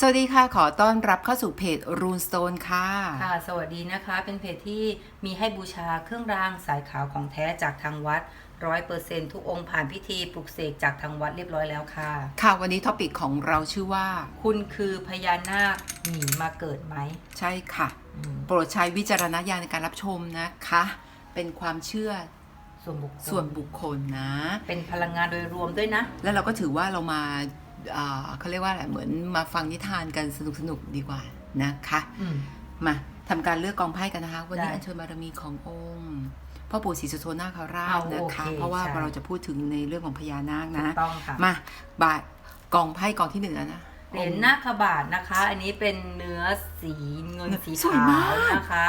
สวัสดีค่ะ ขอต้อนรับเข้าสู่เพจ Runestone ค่ะ ค่ะ สวัสดีนะคะ เป็นเพจที่มีให้บูชาเครื่องรางสายขาวของแท้จากทางวัดร้อยเปอร์เซ็นทุกองค์ผ่านพิธีปลุกเสกจากทางวัดเรียบร้อยแล้วค่ะ ค่ะ วันนี้ท็อปิกของเราชื่อว่า คุณคือพญานาคหนีมาเกิดไหม ใช่ค่ะอืมโปรดใช้วิจารณญาณในการรับชมนะคะ เป็นความเชื่อส่วนบุคคลส่วนบุคคลนะ เป็นพลังงานโดยรวมด้วยนะ แล้วเราก็ถือว่าเรามาอ่า เขาเรียกว่าอะไรเหมือนมาฟังนิทานกันสนุกๆดีกว่านะคะอืมมาทำการเลือกกองไพ่กันนะคะ วันนี้ได้อัญเชิญบารมีขององค์พ่อปู่ศรีสุโธนาคราชเอานะโอคะเคเพราะว่าใช่เราจะพูดถึงในเรื่องของพญานาคถูนะกต้องค่ะมาบาทกองไพ่กองที่หนึ่งแล้วนะเหรียญนาคบาทนะคะ อันนี้เป็นเนื้อสีเงินสีสวยขามากวนะคะ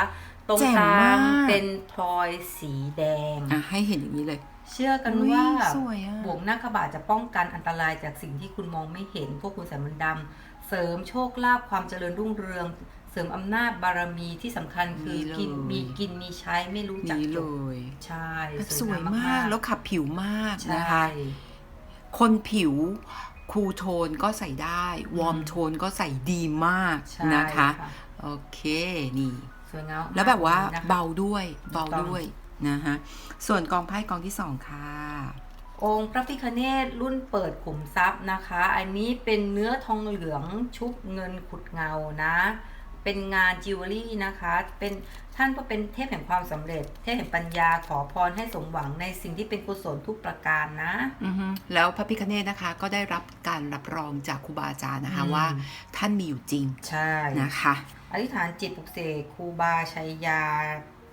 ตรงแจ่มกลามางกเป็นพลอยสีแดงอะให้เห็นอย่างนี้เลย เชื่อกันอุ๊ยว่าสวยอะบวกหน้าขบาทจะป้องกันอันตรายจากสิ่งที่คุณมองไม่เห็นพวกคุณสายมนต์ดำเสริมโชคลาภความเจริญรุ่งเรือง เสริมอำนาจบารมีที่สำคัญคือนี่เลย กินมีกินมีใช้ไม่รู้จักนี้จเลบย ใช่แบบสวยมากแล้วขับผิวมากใช่นะคะคนผิวคูลโทนก็ใส่ได้ วอร์มโทนก็ใส่ดีมากใช่นะคะโอเคนี่ สวยงามแล้วแบบว่านะคะเบาด้วย เบาถูกต้องด้วย นะคะส่วนกองไพ่กองที่สองค่ะ องค์พระพิคเนตรุ่นเปิดขุมทรัพย์นะคะ อันนี้เป็นเนื้อทองเหลืองชุบเงินขุดเงานะเป็นงานจิวเวลรี่นะคะ เป็นท่านก็เป็นเทพแห่งความสำเร็จ เทพแห่งปัญญาขอพรให้สมหวังในสิ่งที่เป็นกุศลทุกประการนะอือฮึแล้วพระพิคเนตนะคะก็ได้รับการรับรองจากครูบาอาจารย์นะคะอืมว่าท่านมีอยู่จริง ใช่ นะคะ อธิษฐานจิตปลุกเสกครูบาชัยยา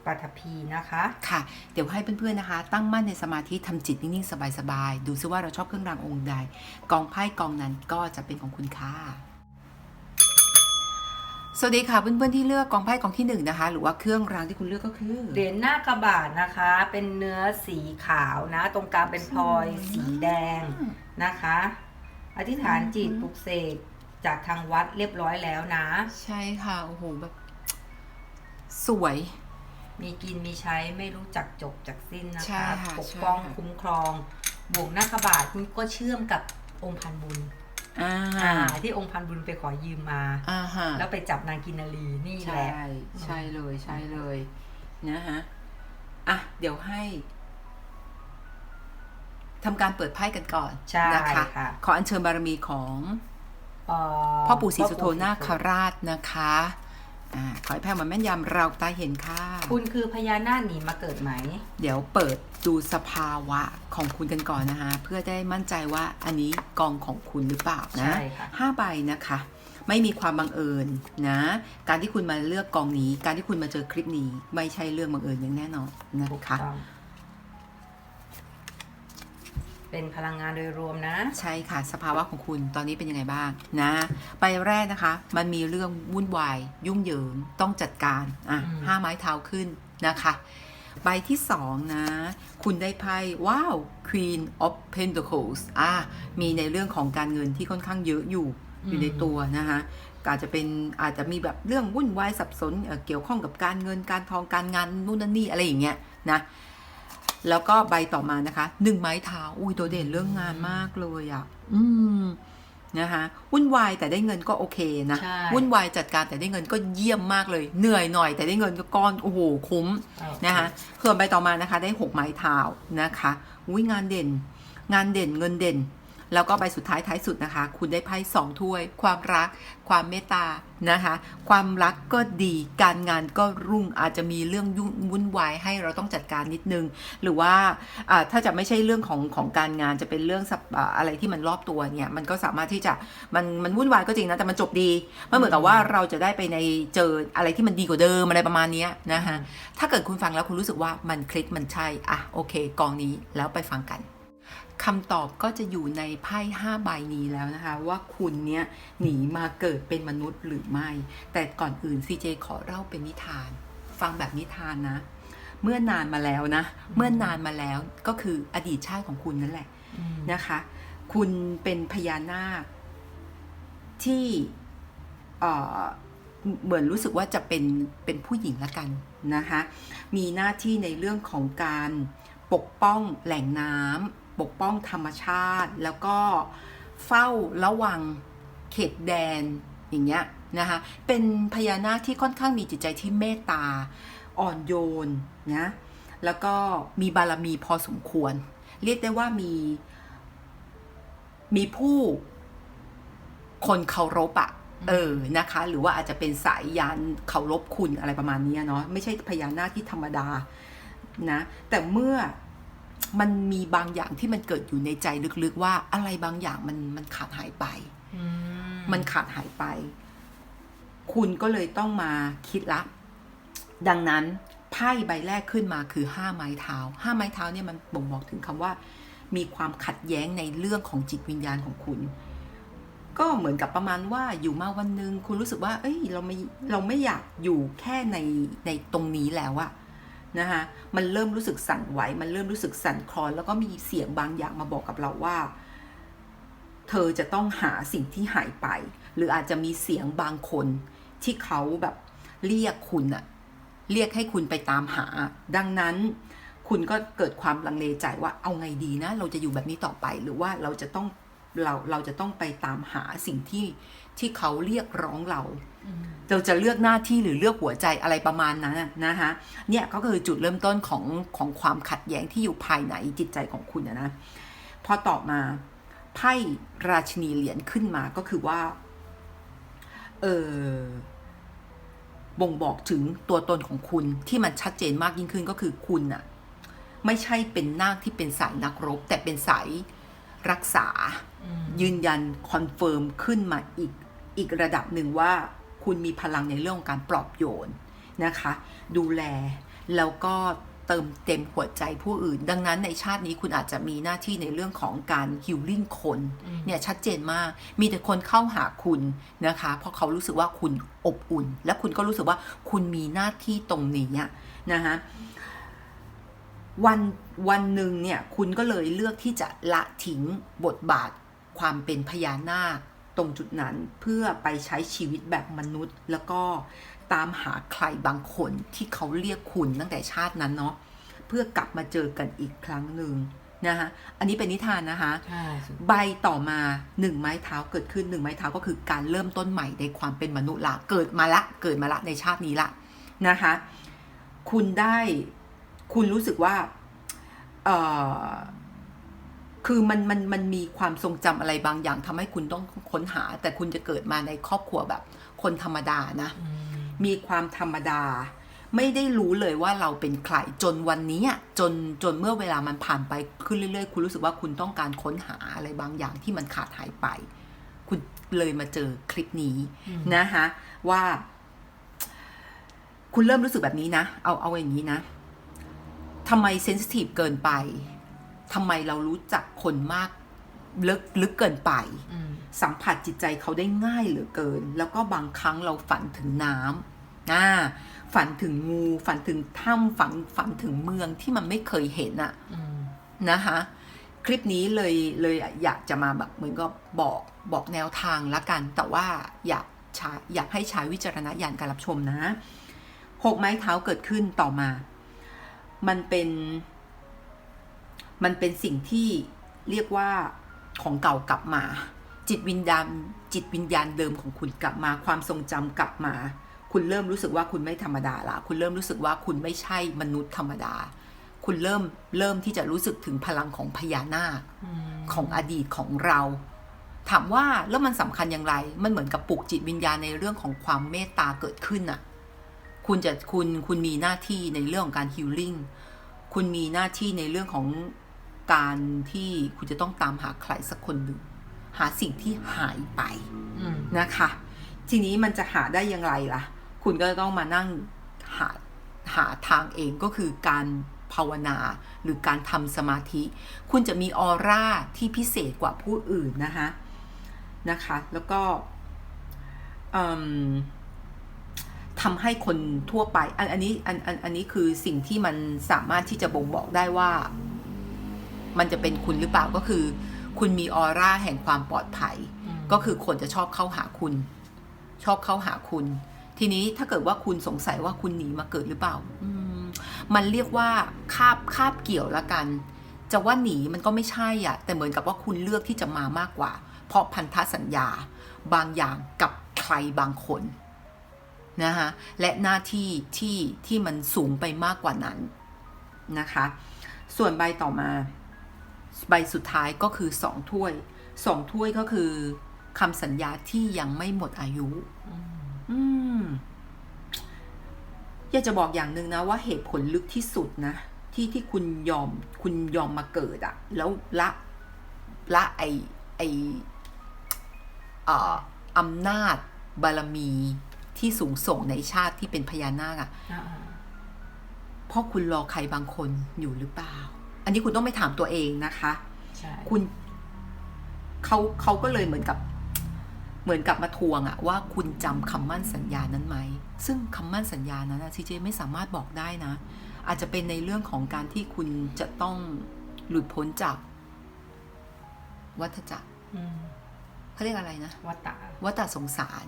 ปัทภีนะคะ ค่ะ เดี๋ยวให้เพื่อนๆนะคะ ตั้งมั่นในสมาธิทำจิตนิ่งๆ สบายๆ ดูซิว่าเราชอบเครื่องรางองค์ใด กองไพ่กองนั้นก็จะเป็นของคุณค่ะสวัสดีค่ะเพื่อนๆที่เลือกกองไพ่กองที่หนึ่งนะคะ หรือว่าเครื่องรางที่คุณเลือกก็คือเหรียญหน้ากระบาทนะคะ เป็นเนื้อสีขาวนะ ตรงกลางเป็นพลอยสีแดงนะคะ อธิษฐานจิตปลุกเสกจากทางวัดเรียบร้อยแล้วนะ ใช่ค่ะโอ้โหแบบสวย มีกินมีใช้ไม่รู้จักจบจากสิ้นนะใช่คะค่ะปกป้องใช่ค่ะ คุ้มครองบวกหน้ากระบาทนี่ก็เชื่อมกับองค์พันบุญอ่าอ่าที่องค์พันบุญไปขอยืมมา อ่าฮะแล้วไปจับนางกินนารีนี่แหใช่ ละ ใช่เลยใช่เลยนะฮะอะเดี๋ยวให้ทำการเปิดไพ่กันก่อนใช่นะคะค่ะ ขออัญเชิญบารมีของเอ่อพ่อปู่ศรีสุโธนาคพ่อปู่ศรีสุโธราชนะคะ อ่าขอให้แพ่มาแม่นยำเราตาเห็นค่ะ คุณคือพญานาคหนีมาเกิดไหม เดี๋ยวเปิดดูสภาวะของคุณกันก่อนนะคะ เพื่อได้มั่นใจว่าอันนี้กองของคุณหรือเปล่านะใช่ค่ะ ห้าใบนะคะ ไม่มีความบังเอิญนะ การที่คุณมาเลือกกองนี้ การที่คุณมาเจอคลิปนี้ ไม่ใช่เรื่องบังเอิญอย่างแน่นอนนะถูกคะ ต้อง เป็นพลังงานโดยรวมนะ ใช่ค่ะ สภาวะของคุณตอนนี้เป็นยังไงบ้างนะใบแรกนะคะ มันมีเรื่องวุ่นวาย ยุ่งเหยิงต้องจัดการอะอืมห้าไม้เท้าขึ้นนะคะ ใบที่สองนะ คุณได้ไพ่ว้าว Queen of Pentacles อะมีในเรื่องของการเงินที่ค่อนข้างเยอะอยู่อยู่ในตัวนะคะอาจจะเป็นอาจจะมีแบบเรื่องวุ่นวายสับสนเอ่อเกี่ยวข้องกับการเงินการทองการงานนู่นนั่นนี่อะไรอย่างเงี้ยนะ แล้วก็ใบต่อมานะคะหนึ่งไม้เท้าอุ้ยโดดเด่นเรื่องงานมากเลยอะ่ะ อืมนะคะวุ่นวายแต่ได้เงินก็โอเคนะใช่วุ่นวายจัดการแต่ได้เงินก็เยี่ยมมากเลย เหนื่อยหน่อย แต่ได้เงินก็ก้อนโอ้โหคุ้มนะคะส่วนใบต่อมานะคะ ได้6ไม้เท้านะคะอุ้ยงานเด่น งานเด่นเงินเด่น แล้วก็ใบสุดท้ายท้ายสุดนะคะ คุณได้ไพ่สองถ้วย ความรัก ความเมตตานะคะ ความรักก็ดี การงานก็รุ่งอาจจะมีเรื่องยุ่งวุ่นวายให้เราต้องจัดการนิดนึง หรือว่าอ่าถ้าจะไม่ใช่เรื่องของของการงานจะเป็นเรื่องสับอ่าอะไรที่มันรอบตัวเนี่ยมันก็สามารถที่จะมันมันวุ่นวายก็จริงนะแต่มันจบดีมันเหมือนกับว่าเราจะได้ไปในเจออะไรที่มันดีกว่าเดิมอะไรประมาณเนี้ยนะคะถ้าเกิดคุณฟังแล้วคุณรู้สึกว่ามันคลิกมันใช่อะโอเคกองนี้แล้วไปฟังกัน คำตอบก็จะอยู่ในไพ่ห้าใบนี้แล้วนะคะ ว่าคุณเนี้ยหนีมาเกิดเป็นมนุษย์หรือไม่ แต่ก่อนอื่น CJ ขอเล่าเป็นนิทาน ฟังแบบนิทานนะ เมื่อนานมาแล้วนะ เมื่อนานมาแล้วก็คืออดีตชาติของคุณนั่นแหละนะคะ คุณเป็นพญานาคที่เหมือนรู้สึกว่าจะเป็นเป็นผู้หญิงละกันนะคะ มีหน้าที่ในเรื่องของการปกป้องแหล่งน้ำ ปกป้องธรรมชาติ แล้วก็เฝ้าระวังเขตแดนอย่างเงี้ยนะคะเป็นพญานาคที่ค่อนข้างมีจิตใจที่เมตตาอ่อนโยนนะแล้วก็มีบารมีพอสมควร เรียกได้ว่ามีมีผู้คนเคารพอะเออนะคะ หรือว่าอาจจะเป็นสายยานเคารพคุณอะไรประมาณเนี้ยเนาะไม่ใช่พญานาคที่ธรรมดานะ แต่เมื่อ มันมีบางอย่างที่มันเกิดอยู่ในใจลึกๆว่าอะไรบางอย่างมันมันขาดหายไปอืมันขาดหายไป คุณก็เลยต้องมาคิดละ ดังนั้นไพ่ใบแรกขึ้นมาคือห้าไม้เท้าห้าไม้เท้าเนี่ยมันบ่งบอกถึงคำว่า มีความขัดแย้งในเรื่องของจิตวิญญาณของคุณ ก็เหมือนกับประมาณว่าอยู่มาวันหนึ่งคุณรู้สึกว่า เอ้ย เราไม่เราไม่อยากอยู่แค่ในในตรงนี้แล้วอะ นะคะมันเริ่มรู้สึกสั่นไหว มันเริ่มรู้สึกสั่นคลอน แล้วก็มีเสียงบางอย่างมาบอกกับเราว่า เธอจะต้องหาสิ่งที่หายไป หรืออาจจะมีเสียงบางคนที่เขาแบบเรียกคุณอะเรียกให้คุณไปตามหา ดังนั้นคุณก็เกิดความลังเลใจว่าเอาไงดีนะ เราจะอยู่แบบนี้ต่อไปหรือว่าเราจะต้องเราเราจะต้องไปตามหาสิ่งที่ที่เขาเรียกร้องเรา เราจะเลือกหน้าที่หรือเลือกหัวใจอะไรประมาณนั้นน่ะนะคะเนี่ยก็คือจุดเริ่มต้นของของความขัดแย้งที่อยู่ภายในจิตใจของคุณนะนะพอต่อมาไพ่ราชินีเหรียญขึ้นมาก็คือว่า เออบ่งบอกถึงตัวตนของคุณที่มันชัดเจนมากยิ่งขึ้นก็คือคุณน่ะไม่ใช่เป็นนาคที่เป็นสายนักรบ แต่เป็นสายรักษาอืมยืนยันคอนเฟิร์มขึ้นมาอีกอีกระดับหนึ่งว่า คุณมีพลังในเรื่องของการปลอบโยนนะคะ ดูแลแล้วก็เติมเต็มหัวใจผู้อื่น ดังนั้นในชาตินี้คุณอาจจะมีหน้าที่ในเรื่องของการฮิลลิ่งคนอืมเนี่ยชัดเจนมากมีแต่คนเข้าหาคุณนะคะ เพราะเขารู้สึกว่าคุณอบอุ่น และคุณก็รู้สึกว่าคุณมีหน้าที่ตรงนี้อะนะคะวันวันหนึ่งเนี่ยคุณก็เลยเลือกที่จะละทิ้งบทบาทความเป็นพญานาค ตรงจุดนั้นเพื่อไปใช้ชีวิตแบบมนุษย์ แล้วก็ตามหาใครบางคนที่เขาเรียกคุณตั้งแต่ชาตินั้นเนาะเพื่อกลับมาเจอกันอีกครั้งหนึ่งนะคะอันนี้เป็นนิทานนะคะใช่สุดใบต่อมาหนึ่งไม้เท้าเกิดขึ้นหนึ่งไม้เท้าก็คือการเริ่มต้นใหม่ในความเป็นมนุษย์ละเกิดมาละเกิดมาละในชาตินี้ละนะคะ คุณได้คุณรู้สึกว่าเออ คือมันมันมันมีความทรงจำอะไรบางอย่างทำให้คุณต้องค้นหา แต่คุณจะเกิดมาในครอบครัวแบบ คนธรรมดานะอืมมีความธรรมดา ไม่ได้รู้เลยว่าเราเป็นใครจนวันนี้อะจนจนเมื่อเวลามันผ่านไปขึ้นเรื่อยๆ คุณรู้สึกว่าคุณต้องการค้นหาอะไรบางอย่างที่มันขาดหายไป คุณเลยมาเจอคลิปนี้อืมนะคะว่า คุณเริ่มรู้สึกแบบนี้นะ เอาเอาอย่างนี้นะทำไมเซนซิทีฟเกินไป ทำไมเรารู้จักคนมากลึกลึกเกินไปอืมสัมผัสจิตใจเขาได้ง่ายเหลือเกิน แล้วก็บางครั้งเราฝันถึงน้ำอ่าฝันถึงงูฝันถึงถ้ำฝันฝันถึงเมืองที่มันไม่เคยเห็นอะอืมนะคะคลิปนี้เลยเลยอยากจะมาแบบเหมือนก็บอกบอกแนวทางละกัน แต่ว่าอยากใช้อยากให้ใช้วิจารณญาณการรับชมนะหกไม้เท้าเกิดขึ้นต่อมา มันเป็น มันเป็นสิ่งที่เรียกว่าของเก่ากลับมา จิตวิญญาณจิตวิญญาณเดิมของคุณกลับมา ความทรงจำกลับมา คุณเริ่มรู้สึกว่าคุณไม่ธรรมดาละคุณเริ่มรู้สึกว่าคุณไม่ใช่มนุษย์ธรรมดา คุณเริ่มเริ่มที่จะรู้สึกถึงพลังของพญานาคอืมของอดีตของเราถามว่าแล้วมันสำคัญอย่างไร มันเหมือนกับปลุกจิตวิญญาณในเรื่องของความเมตตาเกิดขึ้นน่ะคุณจะคุณคุณมีหน้าที่ในเรื่องของการฮิลลิ่ง คุณมีหน้าที่ในเรื่องของ การที่คุณจะต้องตามหาใครสักคนหนึ่งหาสิ่งที่หายไปอืมนะคะ ทีนี้มันจะหาได้อย่างไรล่ะ คุณก็ต้องมานั่งหาหาทางเองก็คือการภาวนาหรือการทำสมาธิ คุณจะมีออร่าที่พิเศษกว่าผู้อื่นนะคะนะคะ แล้วก็อืมทำให้คนทั่วไป อันอันนี้อันอันอันนี้คือสิ่งที่มันสามารถที่จะบ่งบอกได้ว่า มันจะเป็นคุณหรือเปล่าก็คือ คุณมีออร่าแห่งความปลอดภัยอืมก็คือคนจะชอบเข้าหาคุณ ชอบเข้าหาคุณ ทีนี้ถ้าเกิดว่าคุณสงสัยว่าคุณหนีมาเกิดหรือเปล่าอืมมันเรียกว่าคาบคาบเกี่ยวละกัน จะว่าหนีมันก็ไม่ใช่อะ แต่เหมือนกับว่าคุณเลือกที่จะมามากกว่า เพราะพันธสัญญาบางอย่างกับใคใครบางคนนะคะและหน้าที่ที่ที่มันสูงไปมากกว่านั้นนะคะ ส่วนใบต่อมา ใบสุดท้ายก็คือสองถ้วยสองถ้วยก็คือคำสัญญาที่ยังไม่หมดอายุอืมอืมอยากจะบอกอย่างหนึ่งนะว่าเหตุผลลึกที่สุดนะ ที่ที่คุณยอมคุณยอมมาเกิดอะแล้วละละไอไอเอ่ออำนาจบารมีที่สูงส่งในชาติที่เป็นพญานาคอะอ่าเพราะคุณรอใครบางคนอยู่หรือเปล่า อันนี้คุณต้องไปถามตัวเองนะคะใช่คุณเขาเขาก็เลยเหมือนกับ เหมือนกับมาทวงอะว่าคุณจำคำมั่นสัญญานั้นไหม ซึ่งคำมั่นสัญญานั้นซีเจไม่สามารถบอกได้นะ อาจจะเป็นในเรื่องของการที่คุณจะต้องหลุดพ้นจาก วัฏจักรอืมเขาเรียกอะไรนะวัตตะวัฏสงสาร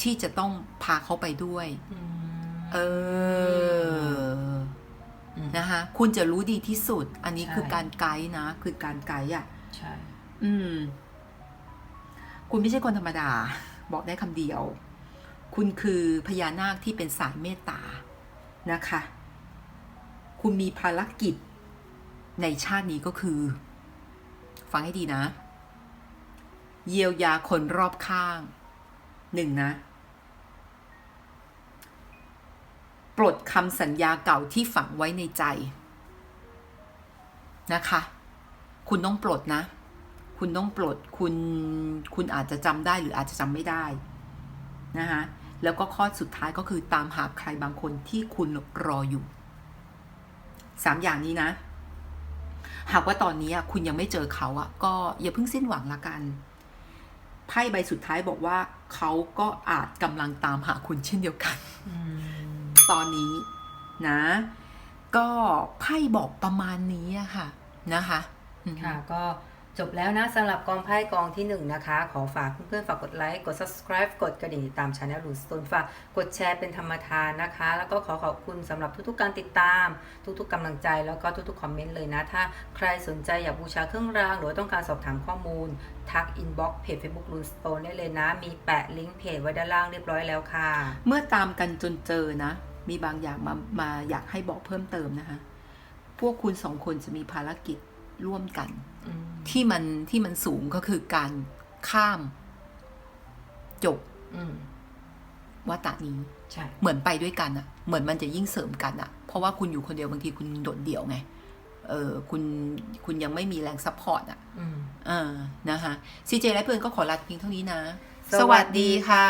ที่จะต้องพาเขาไปด้วยอืมเออม นะคะคุณจะรู้ดีที่สุด อันนี้ใช่คือการไกด์นะ คือการไกด์อะใช่ อืม คุณไม่ใช่คนธรรมดา บอกได้คำเดียว คุณคือพญานาคที่เป็นสายเมตตานะคะ คุณมีภารกิจในชาตินี้ก็คือ ฟังให้ดีนะ เยียวยาคนรอบข้างหนึ่งนะ ปลดคำสัญญาเก่าที่ฝังไว้ในใจนะคะ คุณต้องปลดนะ คุณต้องปลดคุณคุณอาจจะจำได้หรืออาจจะจำไม่ได้นะคะแล้วก็ข้อสุดท้ายก็คือตามหาใครบางคนที่คุณรออยู่สามอย่างนี้นะ หากว่าตอนนี้คุณยังไม่เจอเขาอะก็อย่าเพิ่งสิ้นหวังละกันไพ่ใบสุดท้ายบอกว่าเขาก็อาจกำลังตามหาคุณเช่นเดียวกัน ตอนนี้นะ ก็ไพ่บอกประมาณนี้อะค่ะนะคะอืมค่ะก็จบแล้วนะสำหรับกองไพ่กองที่ 1 นะคะ ขอฝากเพื่อนๆ ฝากกดไลค์ กด subscribe กดกระดิ่งติดตามช anel ลูสโตนฝากกดแชร์เป็นธรรมทานนะคะ แล้วก็ขอขอบคุณสำหรับทุกๆการติดตาม ทุกๆกำลังใจแล้วก็ทุกๆคอมเมนต์เลยนะ ถ้าใครสนใจอยากบูชาเครื่องราง หรือว่าต้องการสอบถามข้อมูล ทัก inbox เพจ Facebook ลูสโตนได้เลยนะ มีแปะลิงก์เพจไว้ด้านล่างเรียบร้อยแล้วค่ะ เมื่อตามกันจนเจอนะ มีบางอย่างมามาอยากให้บอกเพิ่มเติมนะคะ พวกคุณสองคนจะมีภารกิจร่วมกันอืมที่มันที่มันสูงก็คือการข้าม จบอืมวัตะนี้ใช่เหมือนไปด้วยกันอะเหมือนมันจะยิ่งเสริมกันอะเพราะว่าคุณอยู่คนเดียวบางทีคุณโดดเดี่ยวไง เออคุณคุณยังไม่มีแรงซัพพอร์ตอะอืมเออนะคะซีเจและเพื่อนก็ขอลาเพียงเท่านี้นะ สวัสดีค่ะ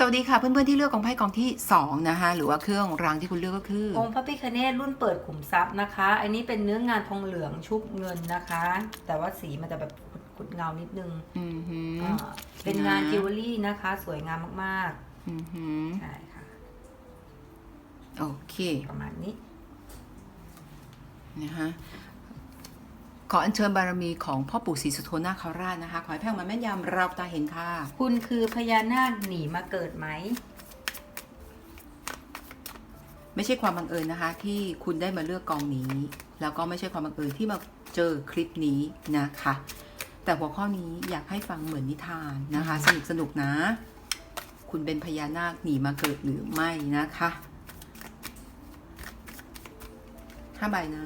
สวัสดีค่ะเพื่อนๆที่เลือกกองไพ่กองที่สองนะคะ หรือว่าเครื่องรางที่คุณเลือกก็คือ องค์พระพิคเนตรุ่นเปิดขุมทรัพย์นะคะ อันนี้เป็นเนื้องานทองเหลืองชุบเงินนะคะ แต่ว่าสีมันจะแบบขุดๆเงานิดนึงอือหืออ่าเป็นงานจิวเวลรี่นะคะ สวยงามมากอือหือๆใช่ค่ะ โอเคประมาณนี้นะคะ ขออัญเชิญบารมีของพ่อปู่ศรีสุโธนาคราชนะคะ ขอให้แพ่งมาแม่นยำเราตาเห็นค่ะ คุณคือพญานาคหนีมาเกิดไหม ไม่ใช่ความบังเอิญนะคะ ที่คุณได้มาเลือกกองนี้ แล้วก็ไม่ใช่ความบังเอิญที่มาเจอคลิปนี้นะคะ แต่หัวข้อนี้อยากให้ฟังเหมือนนิทานนะคะ สนุกสนุกๆนะ คุณเป็นพญานาคหนีมาเกิดหรือไม่นะคะห้าใบนะ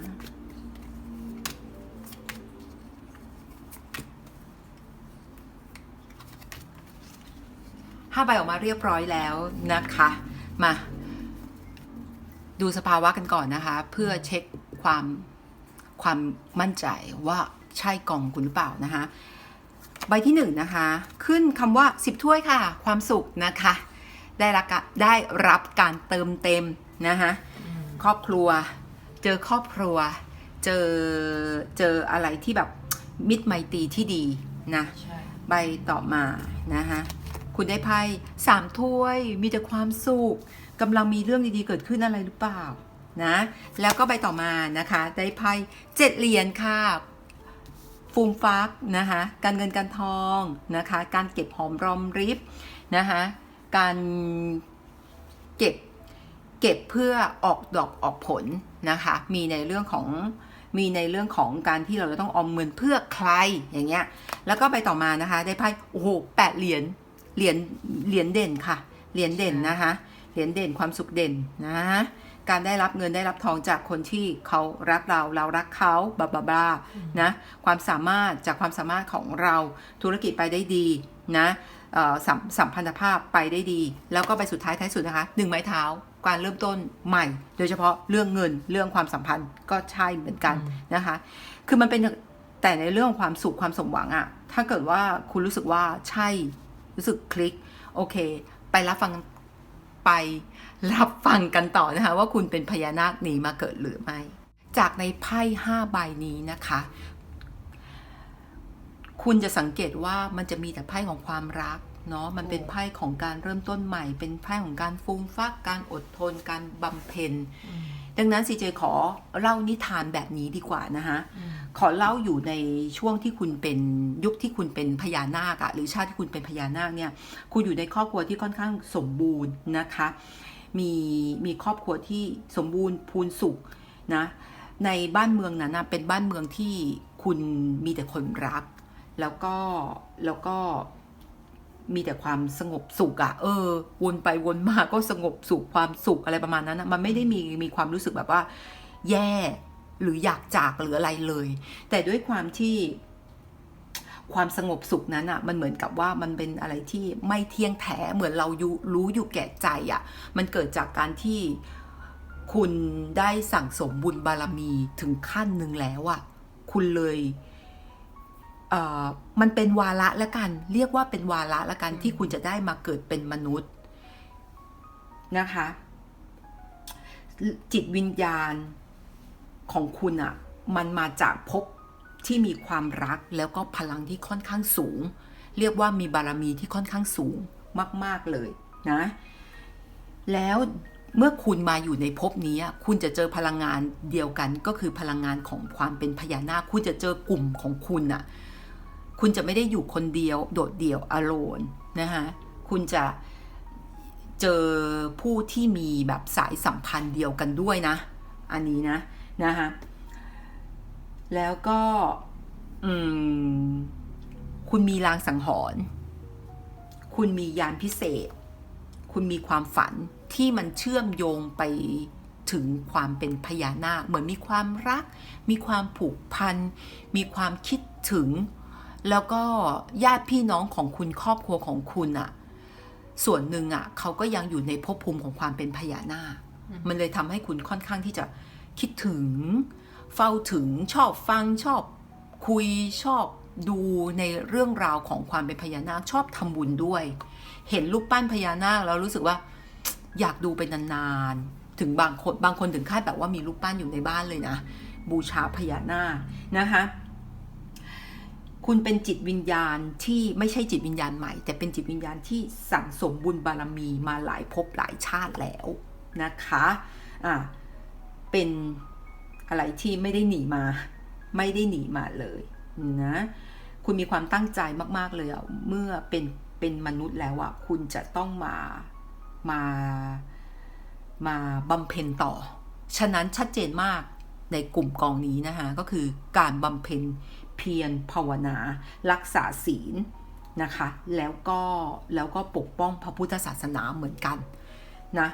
ห้าใบออกมาเรียบร้อยแล้วนะคะ มาดูสภาวะกันก่อนนะคะ เพื่อเช็คความความมั่นใจว่าใช่กล่องคุณหรือเปล่านะคะ ใบที่หนึ่งนะคะ ขึ้นคำว่า 10 ถ้วยค่ะ ความสุขนะคะ ได้รับกะได้รับการเติมเต็มนะคะอืมครอบครัว เจอครอบครัว เจอเจออะไรที่แบบมิตรไมตรีที่ดีนะใช่ใบต่อมานะคะ คุณได้ไพ่สามถ้วย มีแต่ความสุขกำลังมีเรื่องดีๆเกิดขึ้นอะไรหรือเปล่านะแล้วก็ใบต่อมานะคะ ได้ไพ่เจ็ดเหรียญค่ะฟูมฟักนะคะ การเงินการทองนะคะ การเก็บหอมรอมริบนะคะ การเก็บเก็บเพื่อออกดอกออกผลนะคะ มีในเรื่องของมีในเรื่องของการที่เราจะต้องออมเงินเพื่อใครอย่างเงี้ย แล้วก็ไปต่อมานะคะ ได้ไพ่โอ้โหแปดเหรียญ เหรียญเหรียญเด่นค่ะ เหรียญเด่นนะคะ เหรียญเด่นความสุขเด่นนะการได้รับเงินได้รับทองจากคนที่เขารักเราเรารักเขาบลาบลาบลานะความสามารถจากความสามารถของเราธุรกิจไปได้ดีนะเอ่อสัมสัมพันธภาพไปได้ดี แล้วก็ไปสุดท้ายท้ายสุดนะคะหนึ่งไม้เท้าการเริ่มต้นใหม่ โดยเฉพาะเรื่องเงินเรื่องความสัมพันธ์ก็ใช่เหมือนกันนะคะ คือมันเป็นแต่ในเรื่องของความสุขความสมหวังอะถ้าเกิดว่าคุณรู้สึกว่าใช่ รู้สึกคลิก โอเค ไปรับฟังไปรับฟังกันต่อนะคะ ว่าคุณเป็นพญานาคหนีมาเกิดหรือไม่ จากในไพ่ห้าใบนี้นะคะ คุณจะสังเกตว่ามันจะมีแต่ไพ่ของความรักเนาะมันเป็นไพ่ของการเริ่มต้นใหม่ เป็นไพ่ของการฟูมฟักการอดทนการบำเพ็ญ ดังนั้นซีเจขอเล่านิทานแบบนี้ดีกว่านะคะขอเล่าอยู่ในช่วงที่คุณเป็นยุคที่คุณเป็นพญานาคอะหรือชาติที่คุณเป็นพญานาคเนี่ย คุณอยู่ในครอบครัวที่ค่อนข้างสมบูรณ์นะคะ มีมีครอบครัวที่สมบูรณ์พูนสุขนะ ในบ้านเมืองนั้นนะเป็นบ้านเมืองที่คุณมีแต่คนรัก แล้วก็แล้วก็ มีแต่ความสงบสุขอะเออ วนไปวนมาก็สงบสุขความสุขอะไรประมาณนั้นนะมันไม่ได้มีมีความรู้สึกแบบว่า แย่หรืออยากจากหรืออะไรเลย แต่ด้วยความที่ความสงบสุขนั้นอะมันเหมือนกับว่ามันเป็นอะไรที่ไม่เที่ยงแท้เหมือนเรายู่รู้อยู่แก่ใจอะมันเกิดจากการที่คุณได้สั่งสมบุญบารมีถึงขั้นหนึ่งแล้วอะคุณเลย มันเป็นวาระละกัน เรียกว่าเป็นวาระละกันที่คุณจะได้มาเกิดเป็นมนุษย์นะคะ จิตวิญญาณของคุณอะมันมาจากภพที่มีความรักแล้วก็พลังที่ค่อนข้างสูง เรียกว่ามีบารมีที่ค่อนข้างสูงมาก ๆเลยนะ แล้วเมื่อคุณมาอยู่ในภพนี้อะคุณจะเจอพลังงานเดียวกันก็คือพลังงานของความเป็นพญานาค คุณจะเจอกลุ่มของคุณอะ คุณจะไม่ได้อยู่คนเดียว โดดเดี่ยวอโลนนะคะคุณจะเจอผู้ที่มีแบบสายสัมพันธ์เดียวกันด้วยนะ อันนี้นะนะคะแล้วก็คุณมีลางสังหรณ์คุณมียานพิเศษ คุณมีความฝันที่มันเชื่อมโยงไปถึงความเป็นพญานาคเหมือนมีความรัก มีความผูกพัน มีความคิดถึง แล้วก็ญาติพี่น้องของคุณครอบครัวของคุณอะส่วนหนึ่งอะเขาก็ยังอยู่ในภพภูมิของความเป็นพญานาค มันเลยทำให้คุณค่อนข้างที่จะคิดถึง เฝ้าถึงชอบฟังชอบคุยชอบดูในเรื่องราวของความเป็นพญานาคชอบทำบุญด้วย เห็นรูปปั้นพญานาคแล้วรู้สึกว่าอยากดูไปนานๆ ถึงบางคนบางคนถึงขั้นแบบว่ามีรูปปั้นอยู่ในบ้านเลยนะ บูชาพญานาคนะคะ คุณเป็นจิตวิญญาณที่ไม่ใช่จิตวิญญาณใหม่ แต่เป็นจิตวิญญาณที่สั่งสมบุญบารมีมาหลายภพหลายชาติแล้วนะคะอ่าเป็นอะไรที่ไม่ได้หนีมา ไม่ได้หนีมาเลยนะคุณมีความตั้งใจมาก ๆ เลยอะเมื่อเป็นเป็นมนุษย์แล้วอะคุณจะต้องมามามาบำเพ็ญต่อ ฉะนั้นชัดเจนมากในกลุ่มกองนี้นะคะก็คือการบำเพ็ญ พียรภาวนา รักษาศีลนะคะ แล้วก็แล้วก็ปกป้องพระพุทธศาสนาเหมือนกันนะ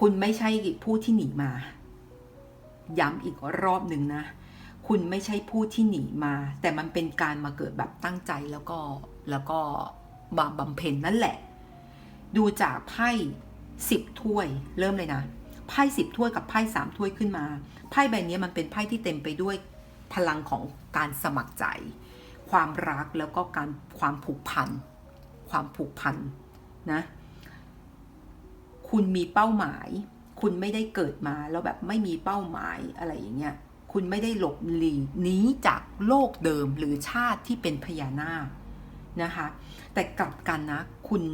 คุณไม่ใช่ผู้ที่หนีมา ย้ำอีกรอบหนึ่งนะ คุณไม่ใช่ผู้ที่หนีมา แต่มันเป็นการมาเกิดแบบตั้งใจแล้วก็แล้วก็บำบำเพ็ญนั่นแหละ ดูจากไพ่สิบถ้วยเริ่มเลยนะ ไพ่สิบถ้วยกับไพ่สามถ้วยขึ้นมา ไพ่ใบนี้มันเป็นไพ่ที่เต็มไปด้วยพลังของการสมัครใจ ความรักแล้วก็การความผูกพัน ความผูกพันนะคุณมีเป้าหมาย คุณไม่ได้เกิดมาแล้วแบบไม่มีเป้าหมายอะไรอย่างเงี้ย คุณไม่ได้หลบหลีกหนีจากโลกเดิมหรือชาติที่เป็นพญานาคนะคะ แต่กลับกันนะ คุณ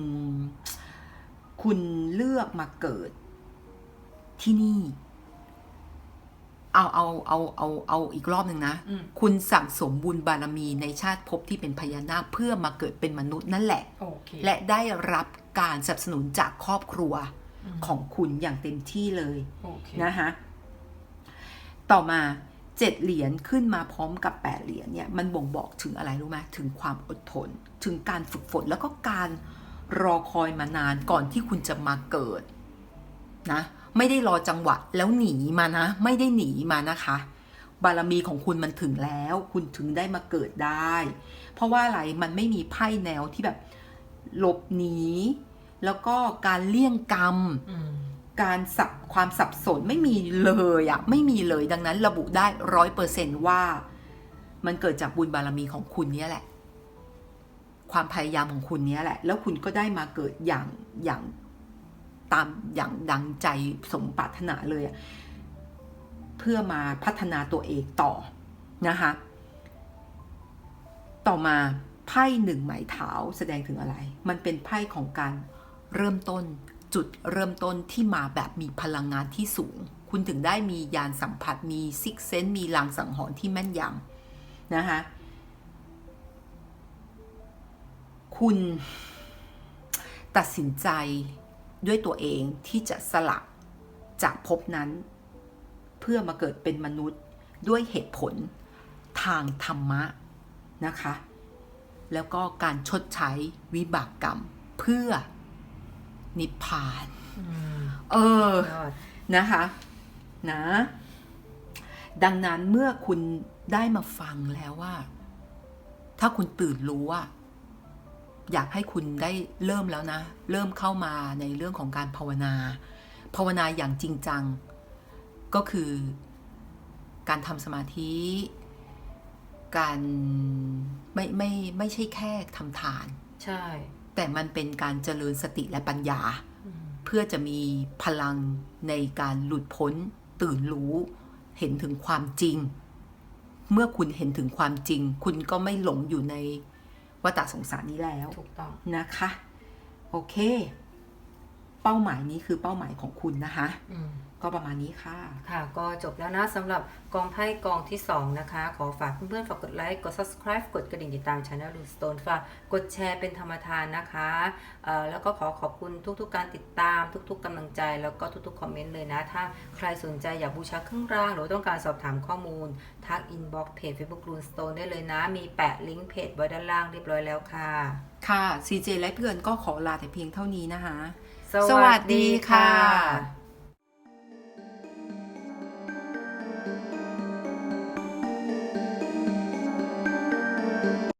คุณเลือกมาเกิด ที่นี่ เอาเอาเอาเอาเอาอีกรอบหนึ่งนะอืมคุณสั่งสมบุญบารมีในชาติภพที่เป็นพญานาคเพื่อมาเกิดเป็นมนุษย์นั่นแหละโอเคและได้รับการสนับสนุนจากครอบครัวอืมของคุณอย่างเต็มที่เลยโอเคนะคะต่อมาเจ็ดเหรียญขึ้นมาพร้อมกับแปดเหรียญเนี่ยมันบ่งบอกถึงอะไรรู้ไหมถึงความอดทน ถึงการฝึกฝนแล้วก็การรอคอยมานานก่อนที่คุณจะมาเกิดนะ ไม่ได้รอจังหวะแล้วหนีมานะ ไม่ได้หนีมานะคะ บารมีของคุณมันถึงแล้ว คุณถึงได้มาเกิดได้ เพราะว่าอะไรมันไม่มีไพ่แนวที่แบบหลบหนี แล้วก็การเลี่ยงกรรมอืมการสับความสับสนไม่มีเลยอะไม่มีเลยดังนั้นระบุได้ร้อยเปอร์เซนว่า มันเกิดจากบุญบารมีของคุณเนี่ยแหละ ความพยายามของคุณเนี่ยแหละ แล้วคุณก็ได้มาเกิดอย่างอย่าง ตามอย่างดังใจสมปรารถนาเลย เพื่อมาพัฒนาตัวเองต่อนะคะ ต่อมาไพ่หนึ่งไหมายเท้าแสดงถึงอะไร มันเป็นไพ่ของการเริ่มต้นจุดเริ่มต้นที่มาแบบมีพลังงานที่สูง คุณถึงได้มียานสัมผัสมีซิกเซนมีลางสังหรณ์ที่แม่นยำนะคะคุณตัดสินใจ ด้วยตัวเองที่จะสละจากภพนั้น เพื่อมาเกิดเป็นมนุษย์ด้วยเหตุผลทางธรรมะนะคะ แล้วก็การชดใช้วิบากกรรมเพื่อนิพพานอืมเออยอดนะคะนะดังนั้นเมื่อคุณได้มาฟังแล้วว่า ถ้าคุณตื่นรู้ว่า อยากให้คุณได้เริ่มแล้วนะ เริ่มเข้ามาในเรื่องของการภาวนา ภาวนาอย่างจริงจัง ก็คือการทำสมาธิ การไม่ไม่ไม่ใช่แค่ทำทาน ใช่ แต่มันเป็นการเจริญสติและปัญญาอืมเพื่อจะมีพลังในการหลุดพ้นตื่นรู้ เห็นถึงความจริง เมื่อคุณเห็นถึงความจริง คุณก็ไม่หลงอยู่ใน วัฏสงสารนี้แล้วถูกต้องนะคะ โอเค เป้าหมายนี้คือเป้าหมายของคุณนะคะอืมก็ประมาณนี้ค่ะ ค่ะ ก็จบแล้วนะสำหรับกองไพ่กองที่ 2 นะคะ ขอฝากเพื่อนๆ ฝากกดไลค์ กด subscribe กดกระดิ่งติดตามช anel ลูสโตนฝากกดแชร์เป็นธรรมทานนะคะเอ่อแล้วก็ขอขอบคุณทุกๆ การติดตามทุกๆกำลังใจ แล้วก็ทุกๆ คอมเมนต์เลยนะ ถ้าใครสนใจอยากบูชาเครื่องราง หรือว่าต้องการสอบถามข้อมูล ทัก inbox เพจ Facebook r u n e Stone ได้เลยนะ มีแปะลิงก์เพจไว้ด้านล่างเรียบร้อยแล้วค่ะ ค่ะ CJ และเพื่อนก็ขอลาแต่เพียงเท่านี้นะคะ สวัสดีค่ะ